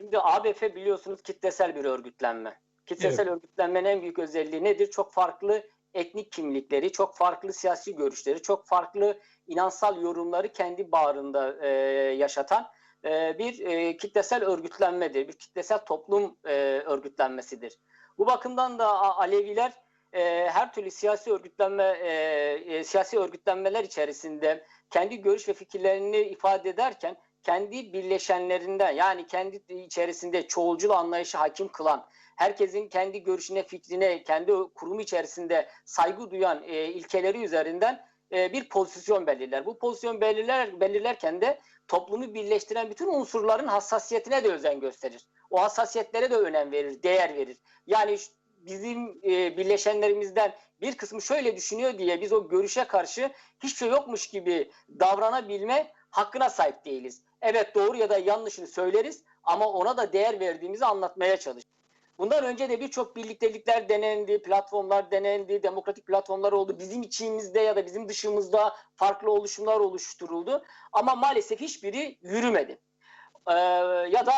Şimdi ABF biliyorsunuz kitlesel bir örgütlenme. Kitlesel örgütlenmenin en büyük özelliği nedir? Çok farklı etnik kimlikleri, çok farklı siyasi görüşleri, çok farklı inansal yorumları kendi bağrında e, yaşatan e, bir e, kitlesel örgütlenmedir. Bir kitlesel toplum e, örgütlenmesidir. Bu bakımdan da Aleviler e, her türlü siyasi örgütlenme e, e, siyasi örgütlenmeler içerisinde kendi görüş ve fikirlerini ifade ederken kendi birleşenlerinden yani kendi içerisinde çoğulcul anlayışı hakim kılan, herkesin kendi görüşüne, fikrine, kendi kurumu içerisinde saygı duyan e, ilkeleri üzerinden e, bir pozisyon belirler. Bu pozisyon belirler, belirlerken de toplumu birleştiren bütün unsurların hassasiyetine de özen gösterir. O hassasiyetlere de önem verir, değer verir. Yani bizim e, birleşenlerimizden bir kısmı şöyle düşünüyor diye biz o görüşe karşı hiçbir şey yokmuş gibi davranabilme hakkına sahip değiliz. Evet doğru ya da yanlışını söyleriz ama ona da değer verdiğimizi anlatmaya çalışırız. Bundan önce de birçok birliktelikler denendi, platformlar denendi, demokratik platformlar oldu. Bizim içimizde ya da bizim dışımızda farklı oluşumlar oluşturuldu. Ama maalesef hiçbiri yürümedi. Ee, ya da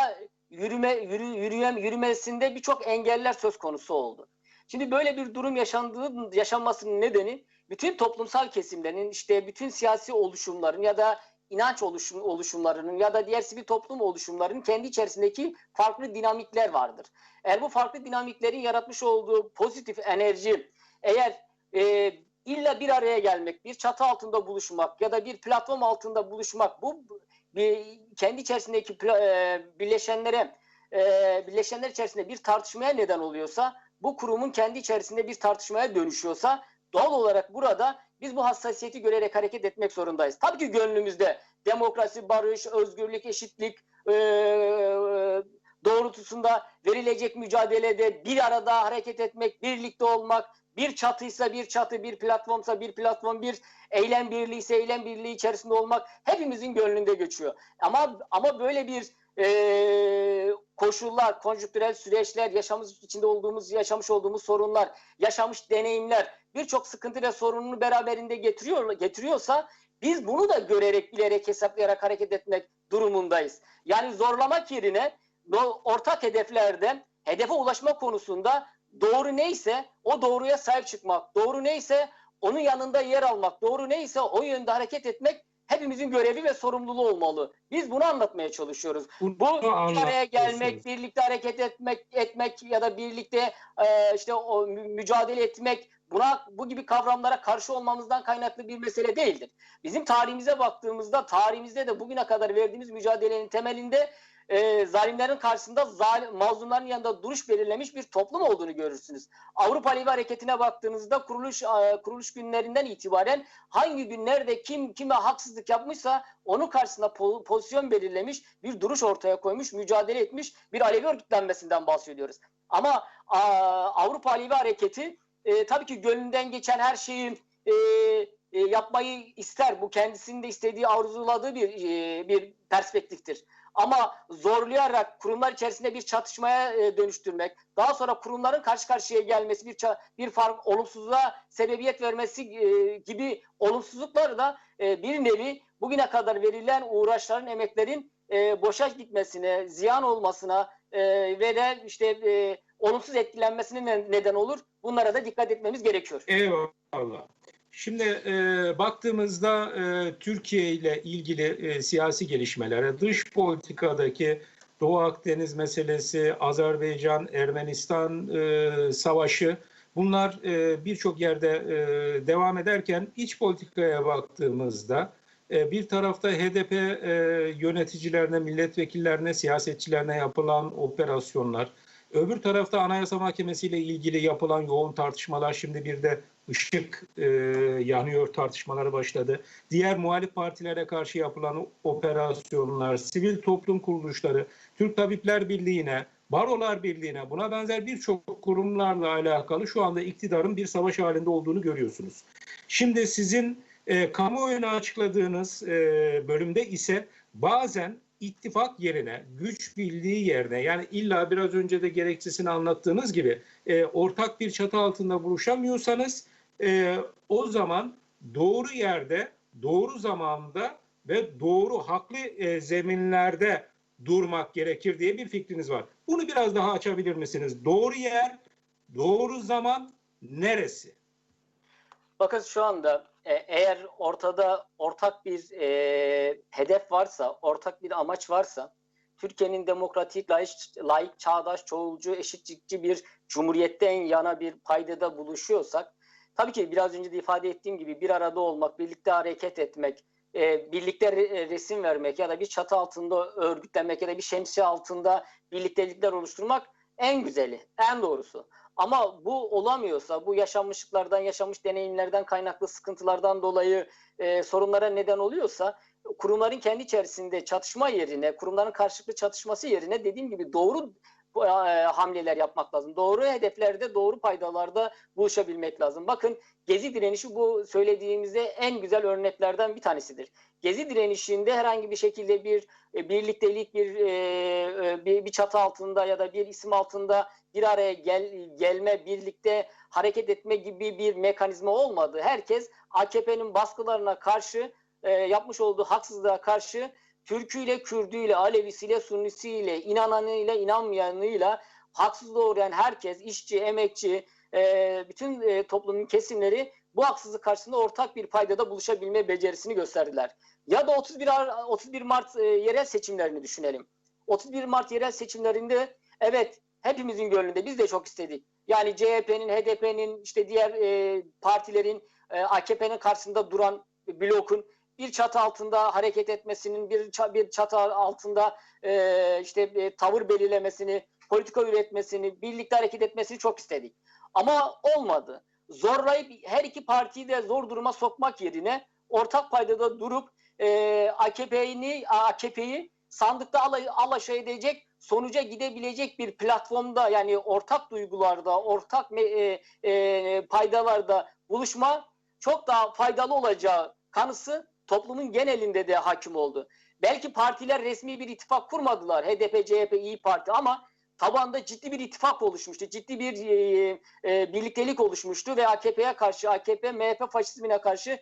yürüme yürü, yürüyem, yürümesinde birçok engeller söz konusu oldu. Şimdi böyle bir durum yaşandığı yaşanmasının nedeni bütün toplumsal kesimlerin işte bütün siyasi oluşumların ya da inanç oluşum, oluşumlarının ya da diğer sivil toplum oluşumlarının kendi içerisindeki farklı dinamikler vardır. Eğer bu farklı dinamiklerin yaratmış olduğu pozitif enerji eğer e, illa bir araya gelmek, bir çatı altında buluşmak ya da bir platform altında buluşmak bu bir, kendi içerisindeki e, birleşenlere e, birleşenler içerisinde bir tartışmaya neden oluyorsa bu kurumun kendi içerisinde bir tartışmaya dönüşüyorsa doğal olarak burada biz bu hassasiyeti görerek hareket etmek zorundayız. Tabii ki gönlümüzde demokrasi, barış, özgürlük, eşitlik e, doğrultusunda verilecek mücadelede bir arada hareket etmek, birlikte olmak, bir çatıysa bir çatı, bir platformsa bir platform, bir eylem birliği ise eylem birliği içerisinde olmak hepimizin gönlünde geçiyor. Ama ama böyle bir e, koşullar, konjüktürel süreçler, yaşamış içinde olduğumuz, yaşamış olduğumuz sorunlar, yaşamış deneyimler birçok sıkıntı ve sorununu beraberinde getiriyor getiriyorsa biz bunu da görerek, bilerek, hesaplayarak hareket etmek durumundayız. Yani zorlamak yerine ortak hedeflerde hedefe ulaşma konusunda doğru neyse o doğruya sahip çıkmak, doğru neyse onun yanında yer almak, doğru neyse o yönde hareket etmek hepimizin görevi ve sorumluluğu olmalı. Biz bunu anlatmaya çalışıyoruz. Bunu Bu bir araya gelmek, birlikte hareket etmek, etmek ya da birlikte e, işte o mü- mücadele etmek buna bu gibi kavramlara karşı olmamızdan kaynaklı bir mesele değildir. Bizim tarihimize baktığımızda tarihimizde de bugüne kadar verdiğimiz mücadelenin temelinde e, zalimlerin karşısında zalim, mazlumların yanında duruş belirlemiş bir toplum olduğunu görürsünüz. Avrupa Alevi Hareketi'ne baktığınızda kuruluş e, kuruluş günlerinden itibaren hangi günlerde kim kime haksızlık yapmışsa onun karşısında po- pozisyon belirlemiş, bir duruş ortaya koymuş, mücadele etmiş bir Alevi örgütlenmesinden bahsediyoruz. Ama a, Avrupa Alevi Hareketi e, tabii ki gönlünden geçen her şeyi e, e, yapmayı ister. Bu kendisinin de istediği, arzuladığı bir e, bir perspektiftir. Ama zorlayarak kurumlar içerisinde bir çatışmaya e, dönüştürmek, daha sonra kurumların karşı karşıya gelmesi, bir bir fark olumsuzluğa sebebiyet vermesi e, gibi olumsuzlukları da e, bir nevi bugüne kadar verilen uğraşların, emeklerin e, boşa gitmesine, ziyan olmasına e, ve de işte e, olumsuz etkilenmesine ne- neden olur. Bunlara da dikkat etmemiz gerekiyor. Eyvallah. Şimdi e, baktığımızda e, Türkiye ile ilgili e, siyasi gelişmelere, dış politikadaki Doğu Akdeniz meselesi, Azerbaycan, Ermenistan e, savaşı bunlar e, birçok yerde e, devam ederken iç politikaya baktığımızda e, bir tarafta HDP e, yöneticilerine, milletvekillerine, siyasetçilerine yapılan operasyonlar, Öbür tarafta Anayasa Mahkemesi ile ilgili yapılan yoğun tartışmalar şimdi bir de ışık e, yanıyor tartışmaları başladı. Diğer muhalif partilere karşı yapılan operasyonlar, sivil toplum kuruluşları, Türk Tabipler Birliği'ne, Barolar Birliği'ne buna benzer birçok kurumlarla alakalı şu anda iktidarın bir savaş halinde olduğunu görüyorsunuz. Şimdi sizin e, kamuoyuna açıkladığınız e, bölümde ise bazen ittifak yerine, güç birliği yerine yani illa biraz önce de gerekçesini anlattığınız gibi e, ortak bir çatı altında buluşamıyorsanız e, o zaman doğru yerde, doğru zamanda ve doğru haklı e, zeminlerde durmak gerekir diye bir fikriniz var. Bunu biraz daha açabilir misiniz? Doğru yer, doğru zaman neresi? Bakın şu anda e, eğer ortada ortak bir e, hedef varsa, ortak bir amaç varsa, Türkiye'nin demokratik, layık, layık, çağdaş, çoğulcu, eşitlikçi bir cumhuriyetten yana bir paydada buluşuyorsak, tabii ki biraz önce de ifade ettiğim gibi bir arada olmak, birlikte hareket etmek, e, birlikte re- resim vermek ya da bir çatı altında örgütlenmek ya da bir şemsiye altında birliktelikler oluşturmak en güzeli, en doğrusu. Ama bu olamıyorsa, bu yaşanmışlıklardan, yaşamış deneyimlerden kaynaklı sıkıntılardan dolayı e, sorunlara neden oluyorsa kurumların kendi içerisinde çatışma yerine, kurumların karşılıklı çatışması yerine dediğim gibi doğru e, hamleler yapmak lazım. Doğru hedeflerde, doğru paydalarda buluşabilmek lazım. Bakın Gezi direnişi bu söylediğimizde en güzel örneklerden bir tanesidir. Gezi direnişinde herhangi bir şekilde bir e, birliktelik, bir, e, e, bir bir çatı altında ya da bir isim altında bir araya gel, gelme, birlikte hareket etme gibi bir mekanizma olmadı. Herkes AKP'nin baskılarına karşı e, yapmış olduğu haksızlığa karşı Türküyle, Kürdüyle, Alevisiyle, Sunnisiyle, inananıyla, inanmayanıyla haksızlığa uğrayan herkes, işçi, emekçi, e, bütün e, toplumun kesimleri bu haksızlık karşısında ortak bir paydada buluşabilme becerisini gösterdiler. Ya da 31 Ar- 31 Mart e, yerel seçimlerini düşünelim. 31 Mart yerel seçimlerinde evet hepimizin gönlünde biz de çok istedik. Yani CHP'nin, HDP'nin, işte diğer e, partilerin, e, AKP'nin karşısında duran blokun bir çatı altında hareket etmesinin, bir, bir çatı altında e, işte e, tavır belirlemesini, politika üretmesini, birlikte hareket etmesini çok istedik. Ama olmadı. Zorlayıp her iki partiyi de zor duruma sokmak yerine ortak paydada durup e, AKP'yi AKP'yi sandıkta ala- alaşağı edecek sonuca gidebilecek bir platformda yani ortak duygularda, ortak e, e, paydalarda buluşma çok daha faydalı olacağı kanısı toplumun genelinde de hakim oldu. Belki partiler resmi bir ittifak kurmadılar. HDP, CHP, İyi Parti ama tabanda ciddi bir ittifak oluşmuştu. Ciddi bir e, e, birliktelik oluşmuştu ve AKP'ye karşı, AKP, MHP faşizmine karşı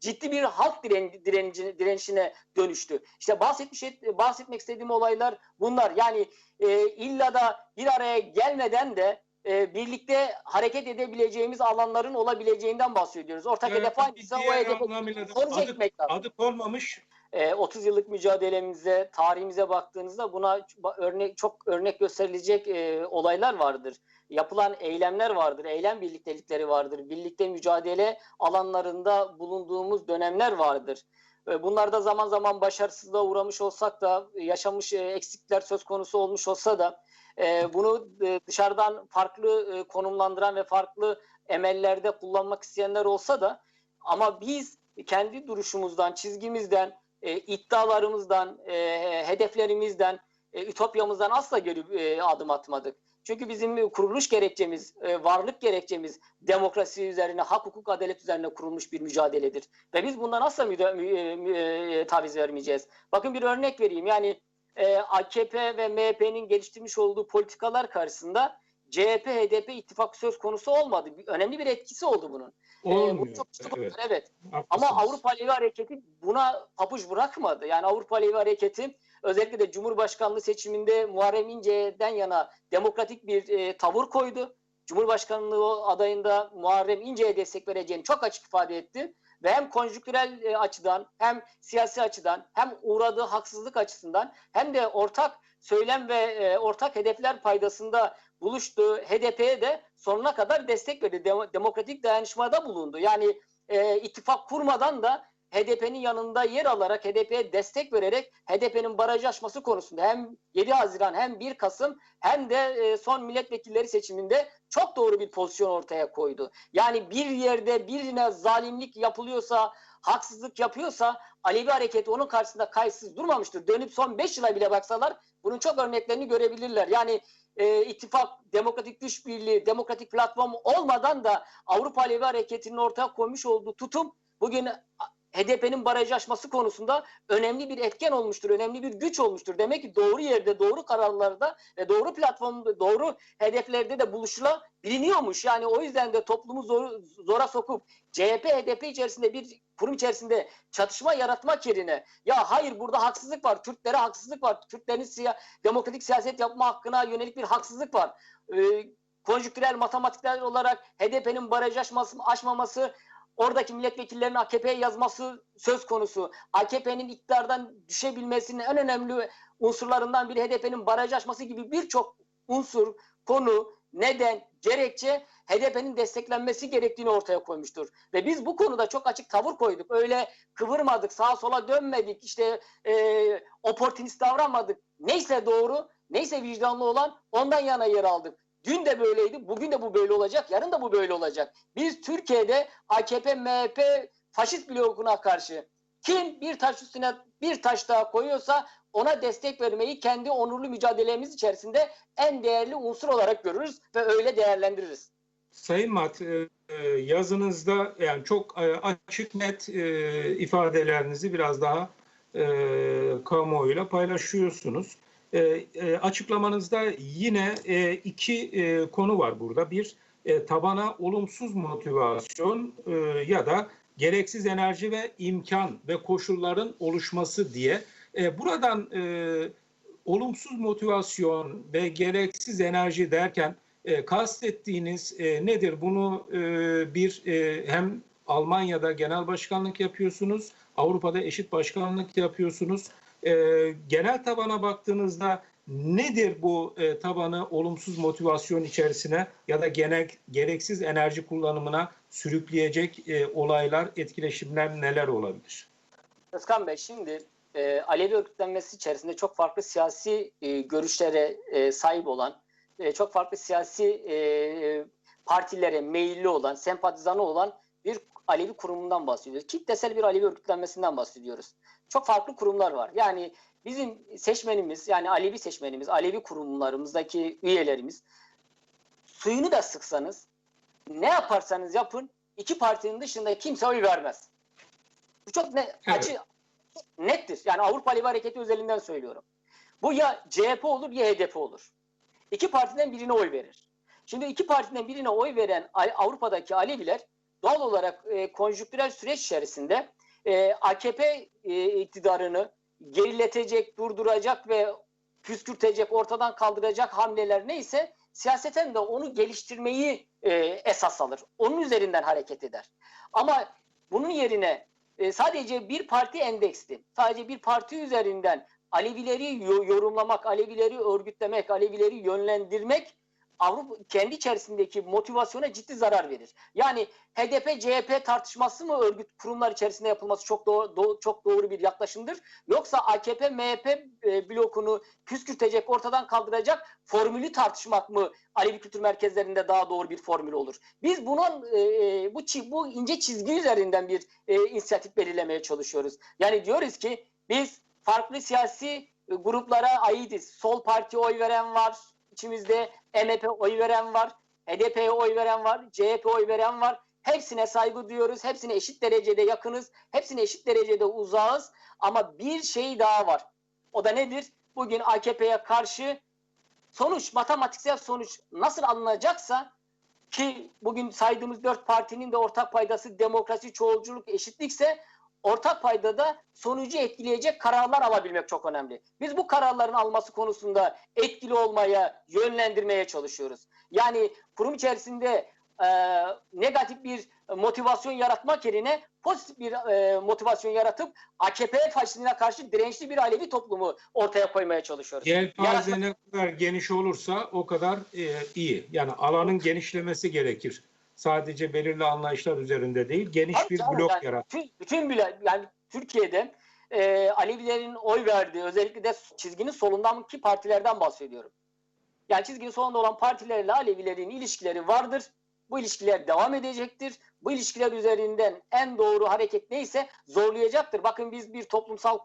ciddi bir halk diren, direnci, direnişine dönüştü. İşte bahsetmiş bahsetmek istediğim olaylar bunlar. Yani e, illa da bir araya gelmeden de e, birlikte hareket edebileceğimiz alanların olabileceğinden bahsediyoruz. Ortak Evet, hedef hangisi o hedefe sonuç adı, ekmek lazım. adı konmamış E, 30 yıllık mücadelemize, tarihimize baktığınızda buna örnek çok örnek gösterilecek e, olaylar vardır. Yapılan eylemler vardır, eylem birliktelikleri vardır. Birlikte mücadele alanlarında bulunduğumuz dönemler vardır. E, Bunlarda zaman zaman başarısızlığa uğramış olsak da, yaşamış e, eksiklikler söz konusu olmuş olsa da e, bunu e, dışarıdan farklı konumlandıran ve farklı emellerde kullanmak isteyenler olsa da ama biz kendi duruşumuzdan, çizgimizden, e, iddialarımızdan, e, hedeflerimizden, e, ütopyamızdan asla geri e, adım atmadık. Çünkü bizim kuruluş gerekçemiz, e, varlık gerekçemiz demokrasi üzerine, hak, hukuk, adalet üzerine kurulmuş bir mücadeledir. Ve biz bundan asla müda- mü- e, mü- e, taviz vermeyeceğiz. Bakın bir örnek vereyim. Yani e, AKP ve MHP'nin geliştirmiş olduğu politikalar karşısında CHP, HDP ittifak söz konusu olmadı. Bir- Önemli bir etkisi oldu bunun. E, bu olmuyor. çok ciddi Evet, evet. Ama. Avrupa Levi Hareketi buna papuç bırakmadı. Yani Avrupa Levi Hareketi özellikle de Cumhurbaşkanlığı seçiminde Muharrem İnce'den yana demokratik bir e, tavır koydu. Cumhurbaşkanlığı adayında Muharrem İnce'ye destek vereceğini çok açık ifade etti. Ve hem konjüktürel e, açıdan hem siyasi açıdan hem uğradığı haksızlık açısından hem de ortak söylem ve e, ortak hedefler paydasında buluştuğu HDP'ye de sonuna kadar destek verdi. Dem- demokratik dayanışmada bulundu. Yani e, ittifak kurmadan da HDP'nin yanında yer alarak HDP'ye destek vererek HDP'nin barajı aşması konusunda hem 7 Haziran hem 1 Kasım hem de e, son milletvekilleri seçiminde çok doğru bir pozisyon ortaya koydu. Yani bir yerde birine zalimlik yapılıyorsa, haksızlık yapıyorsa Alevi hareketi onun karşısında kayıtsız durmamıştır. Dönüp son 5 yıla bile baksalar bunun çok örneklerini görebilirler. Yani e, ittifak, demokratik güç birliği, demokratik platform olmadan da Avrupa Alevi Hareketi'nin ortaya koymuş olduğu tutum bugün HDP'nin barajlaşması konusunda önemli bir etken olmuştur, önemli bir güç olmuştur. Demek ki doğru yerde, doğru kararlarda ve doğru platformda, doğru hedeflerde de buluşulabiliyormuş. Yani o yüzden de toplumu zor, zora sokup CHP, HDP içerisinde bir kurum içerisinde çatışma yaratmak yerine ya hayır burada haksızlık var, Kürtlere haksızlık var, Kürtlerin siya, demokratik siyaset yapma hakkına yönelik bir haksızlık var. Ee, konjüktürel matematikler olarak HDP'nin barajlaşması, aşmaması, oradaki milletvekillerinin AKP'ye yazması söz konusu. AKP'nin iktidardan düşebilmesinin en önemli unsurlarından biri HDP'nin barajlaşması gibi birçok unsur, konu, neden, gerekçe HDP'nin desteklenmesi gerektiğini ortaya koymuştur. Ve biz bu konuda çok açık tavır koyduk. Öyle kıvırmadık, sağa sola dönmedik, işte e, oportunist davranmadık. Neyse doğru, neyse vicdanlı olan ondan yana yer aldık. Dün de böyleydi, bugün de bu böyle olacak, yarın da bu böyle olacak. Biz Türkiye'de AKP, MHP, faşist blokuna karşı kim bir taş üstüne bir taş daha koyuyorsa ona destek vermeyi kendi onurlu mücadelemiz içerisinde en değerli unsur olarak görürüz ve öyle değerlendiririz. Sayın Mat, e, e, yazınızda yani çok e, açık net ifadelerinizi biraz daha kamuoyuyla paylaşıyorsunuz. E, e, açıklamanızda yine e, iki e, konu var burada. Bir, e, tabana olumsuz motivasyon e, ya da gereksiz enerji ve imkan ve koşulların oluşması diye. E, buradan e, olumsuz motivasyon ve gereksiz enerji derken e, kastettiğiniz e, nedir? Bunu e, bir e, hem Almanya'da genel başkanlık yapıyorsunuz, Avrupa'da eşit başkanlık yapıyorsunuz. E, genel tabana baktığınızda nedir bu e, tabanı olumsuz motivasyon içerisine ya da genel gereksiz enerji kullanımına sürükleyecek e, olaylar, etkileşimler neler olabilir? Özkan Bey şimdi e, Alevi örgütlenmesi içerisinde çok farklı siyasi e, görüşlere e, sahip olan, e, çok farklı siyasi e, partilere meyilli olan, sempatizanı olan bir Alevi kurumundan bahsediyoruz. Kitlesel bir Alevi örgütlenmesinden bahsediyoruz. Çok farklı kurumlar var. Yani bizim seçmenimiz, yani Alevi seçmenimiz, Alevi kurumlarımızdaki üyelerimiz suyunu da sıksanız, ne yaparsanız yapın, iki partinin dışında kimse oy vermez. Bu çok ne, Evet. açı, nettir. Yani Avrupa Alevi Hareketi özelinden söylüyorum. Bu ya CHP olur ya HDP olur. İki partiden birine oy verir. Şimdi iki partiden birine oy veren Avrupa'daki Aleviler doğal olarak e, konjüktürel süreç içerisinde e, AKP e, iktidarını geriletecek, durduracak ve püskürtecek, ortadan kaldıracak hamleler neyse siyaseten de onu geliştirmeyi e, esas alır. Onun üzerinden hareket eder. Ama bunun yerine e, sadece bir parti endeksli, sadece bir parti üzerinden Alevileri yo- yorumlamak, Alevileri örgütlemek, Alevileri yönlendirmek Avrupa kendi içerisindeki motivasyona ciddi zarar verir. Yani HDP CHP tartışması mı örgüt kurumlar içerisinde yapılması çok doğru, doğ- çok doğru bir yaklaşımdır. Yoksa AKP MHP e, blokunu püskürtecek, ortadan kaldıracak formülü tartışmak mı Alevi kültür merkezlerinde daha doğru bir formül olur? Biz bunun e, e, bu bu ince çizgi üzerinden bir e, inisiyatif belirlemeye çalışıyoruz. Yani diyoruz ki biz farklı siyasi e, gruplara aitiz. Sol parti oy veren var içimizde, MHP oy veren var, HDP'ye oy veren var, CHP oy veren var. Hepsine saygı duyuyoruz. Hepsine eşit derecede yakınız. Hepsine eşit derecede uzağız. Ama bir şey daha var. O da nedir? Bugün AKP'ye karşı sonuç, matematiksel sonuç nasıl alınacaksa ki bugün saydığımız dört partinin de ortak paydası demokrasi, çoğulculuk, eşitlikse ortak paydada sonucu etkileyecek kararlar alabilmek çok önemli. Biz bu kararların alması konusunda etkili olmaya, yönlendirmeye çalışıyoruz. Yani kurum içerisinde e, negatif bir motivasyon yaratmak yerine pozitif bir e, motivasyon yaratıp AKP faşizmine karşı dirençli bir Alevi toplumu ortaya koymaya çalışıyoruz. Yelpaze ne kadar geniş olursa o kadar e, iyi. Yani alanın genişlemesi gerekir. Sadece belirli anlayışlar üzerinde değil, geniş Tabii bir canım, blok yani yarat. Bütün, bütün bile yani Türkiye'de e, Alevilerin oy verdiği özellikle de çizginin solundaki partilerden bahsediyorum. Yani çizginin solunda olan partilerle Alevilerin ilişkileri vardır. Bu ilişkiler devam edecektir. Bu ilişkiler üzerinden en doğru hareket neyse zorlayacaktır. Bakın biz bir toplumsal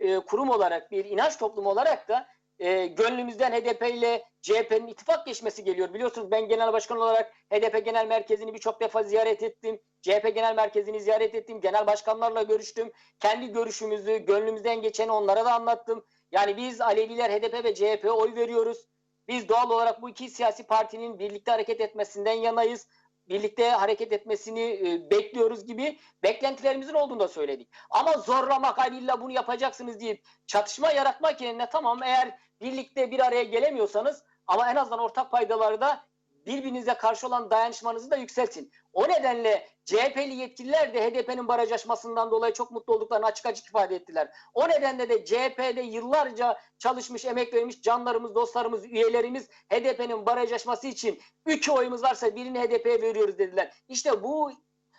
e, e, kurum olarak, bir inanç toplumu olarak da e, gönlümüzden HDP ile CHP'nin ittifak geçmesi geliyor. Biliyorsunuz ben genel başkan olarak HDP genel merkezini birçok defa ziyaret ettim. CHP genel merkezini ziyaret ettim. Genel başkanlarla görüştüm. Kendi görüşümüzü, gönlümüzden geçeni onlara da anlattım. Yani biz Aleviler HDP ve CHP'ye oy veriyoruz. Biz doğal olarak bu iki siyasi partinin birlikte hareket etmesinden yanayız. Birlikte hareket etmesini e, bekliyoruz gibi beklentilerimizin olduğunu da söyledik. Ama zorlamak, "Ay illa bunu yapacaksınız deyip çatışma yaratmak yerine tamam eğer birlikte bir araya gelemiyorsanız ama en azından ortak paydaları da birbirinize karşı olan dayanışmanızı da yükseltin. O nedenle CHP'li yetkililer de HDP'nin baraj aşmasından dolayı çok mutlu olduklarını açık açık ifade ettiler. O nedenle de CHP'de yıllarca çalışmış, emek vermiş canlarımız, dostlarımız, üyelerimiz HDP'nin baraj aşması için üç oyumuz varsa birini HDP'ye veriyoruz dediler. İşte bu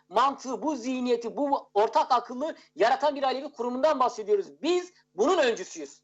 mantığı, bu zihniyeti, bu ortak akıllı yaratan bir Alevi kurumundan bahsediyoruz. Biz bunun öncüsüyüz.